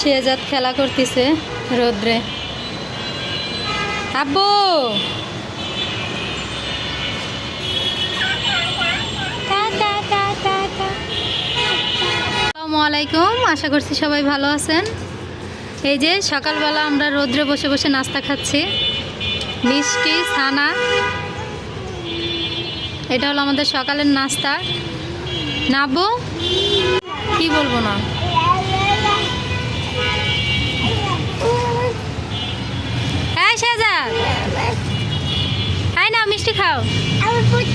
শেজাদ খেলা করতেছে রোদ্রে। আব্বু! আলাইকুম, আশা করছি সবাই ভালো আছেন। এই যে সকালবেলা আমরা রোদ্রে বসে বসে নাস্তা খাচ্ছি। মিষ্টি, ছানা। এটা হলো আমাদের সকালের নাস্তা। নাবো কি বলব না হ্যাঁ শেজাদ আয় না মিষ্টি খাও।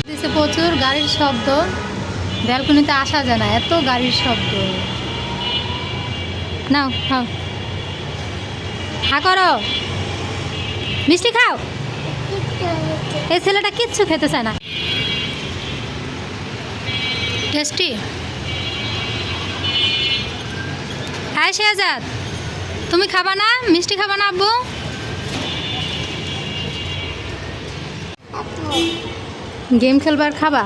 দিছে প্রচুর গাড়ির শব্দ। ব্যালকনিতে আসা যায় না, এত গাড়ির শব্দ। নাও, খাও। হা করো। মিষ্টি খাও। এই ছেলেটা কিচ্ছু খেতে চায় না। টেস্টি। হ্যাঁ শেজাদ তুমি খাবা না? মিষ্টি খাবা না আব্বু? গেম খেলবার খাবা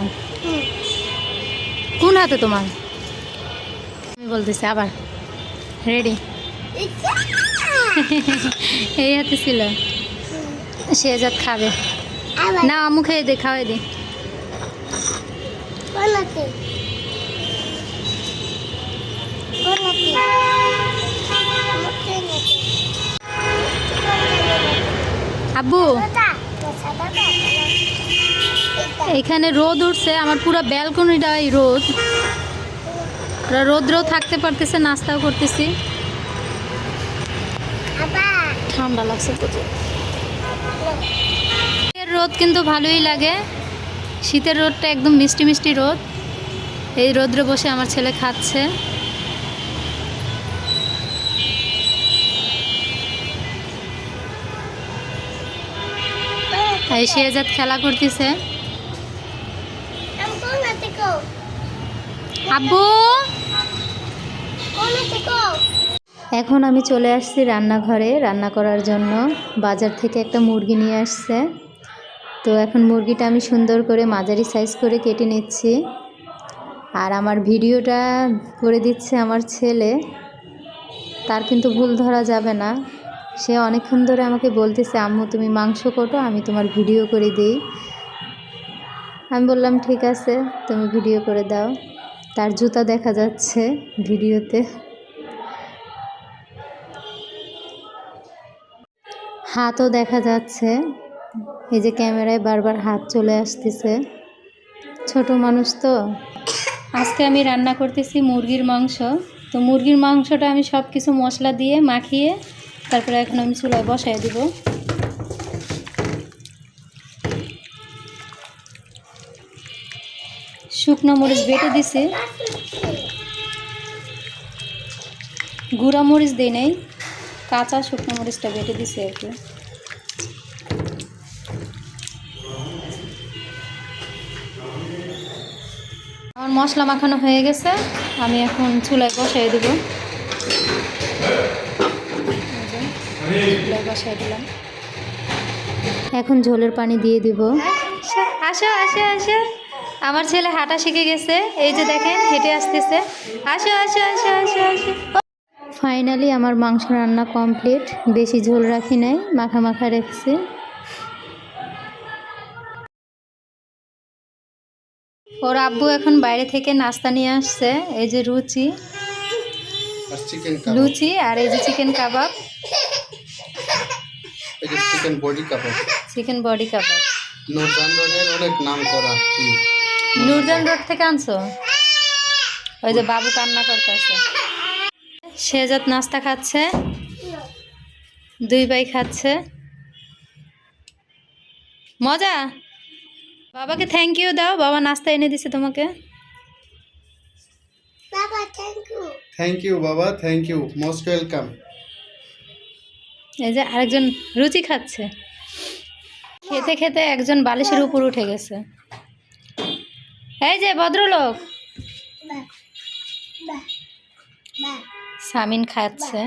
কোন হাতে তোমার? আমি বলতেছি আবার। রেডি এই হাতে ছিল। শেজাদ খাবে। না আমু খেয়ে দে খাওয়াই দে। আব্বু। এখানে রোদ উঠছে, আমার পুরো ব্যালকনিটাই রোদ। রোদ্রেও থাকতে পারতেছে, নাস্তাও করতেছি। ঠান্ডা লাগছে শীতের রোদ কিন্তু ভালোই লাগে। শীতের রোদটা একদম মিষ্টি মিষ্টি রোদ। এই রোদ্রে বসে আমার ছেলে খাচ্ছে। এই শেজাদ খেলা করতেছে। আব্বু? এখন আমি চলে আসছি রান্নাঘরে, রান্না করার জন্য। বাজার থেকে একটা মুরগি নিয়ে আসছে। তো এখন মুরগিটা আমি সুন্দর করে মাঝারি সাইজ করে কেটে নিচ্ছি। আর আমার ভিডিওটা করে দিচ্ছে আমার ছেলে। তার কিন্তু ভুল ধরা যাবে না। সে অনেকক্ষণ ধরে আমাকে বলতেছে, আম্মু, তুমি মাংস কোটো, আমি তোমার ভিডিও করে দিই। আমি বললাম, ঠিক আছে, তুমি ভিডিও করে দাও। তার জুতা দেখা যাচ্ছে ভিডিওতে। হাতও দেখা যাচ্ছে। এই যে ক্যামেরায় বারবার হাত চলে আসতেছে। ছোট মানুষ তো। আজকে আমি রান্না করতেছি মুরগির মাংস। তো মুরগির মাংসটা আমি সব কিছু মশলা দিয়ে মাখিয়ে তারপরে এখন আমি চুলায় বসাই দিব। শুকনো মরিচ বেটে দিছি। গুঁড়া মরিচ দিই নাই, কাঁচা শুকনো মরিচটা বেটে দিছি আর কি। আমার মশলা মাখানো হয়ে গেছে, আমি এখন চুলায় বসাই দেব। চুলায় বসাই দিলাম। এখন ঝোলের পানি দিয়ে দিব। আসো আসো আসো। আমার ছেলে হাঁটা শিখে গেছে। এই যে দেখেন হেঁটে আসতেছে। আসো আসো আসো আসো আসো। ফাইনালি আমার মাংস রান্না কমপ্লিট বেশি ঝোল রাখি নাই মাখা মাখা রেখেছি। ওর আব্বু এখন বাইরে থেকে নাস্তা নিয়ে আসছে। এই যে রুচি। আর চিকেন কাবাব। লুচি আর এই যে চিকেন কাবাব। চিকেন বডি কাবাব। চিকেন বডি কাবাব। নুরজান রোডের অনেক নাম করা নুরজান রোড থেকে আনছো? ওই যে বাবু কান্না করতেছে। শেজাত নাস্তা খাচ্ছে। দুই ভাই খাচ্ছে। মজা? বাবাকে থ্যাংক ইউ দাও। বাবা নাস্তা এনে দিছে তোমাকে। থ্যাংক ইউ বাবা থ্যাংক ইউ মোস্ট ওয়েলকাম এই যে আরেকজন রুচি খাচ্ছে। খেতে খেতে একজন বালিশের উপর উঠে গেছে। এই যে ভদ্রলোক। সামিন খাচ্ছে।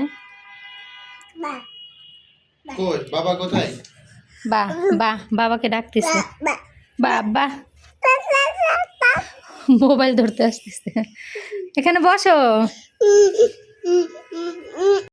কই বাবা কোথায়? বাহ বাহ বাবাকে ডাকতেছে। বাহ বাহ মোবাইল ধরতে আসতেছে। এখানে বসো।